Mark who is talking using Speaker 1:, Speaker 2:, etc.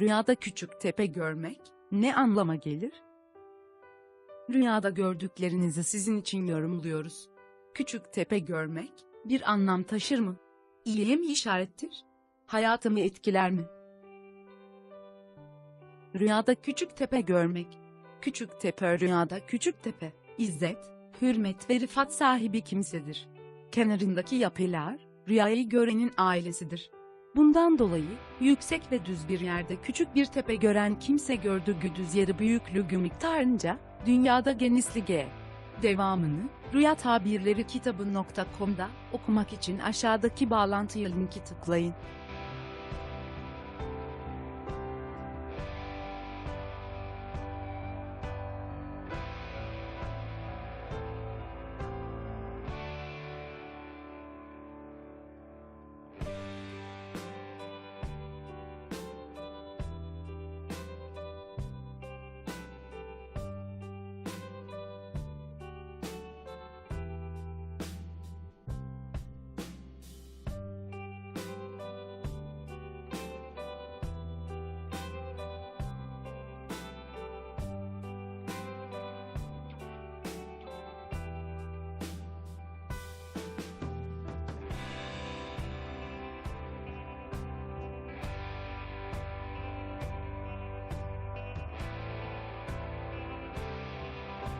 Speaker 1: Rüyada küçük tepe görmek ne anlama gelir? Rüyada gördüklerinizi sizin için yorumluyoruz. Küçük tepe görmek bir anlam taşır mı? İyiye mi işarettir? Hayatımı etkiler mi? Rüyada küçük tepe görmek. Küçük tepe rüyada küçük tepe, izzet, hürmet ve rifat sahibi kimsedir. Kenarındaki yapılar, rüyayı görenin ailesidir. Bundan dolayı, yüksek ve düz bir yerde küçük bir tepe gören kimse gördüğü düz yeri büyüklüğü miktarınca, dünyada genişliğe. Devamını, Rüya Tabirleri kitabı.com'da okumak için aşağıdaki bağlantıya linki tıklayın.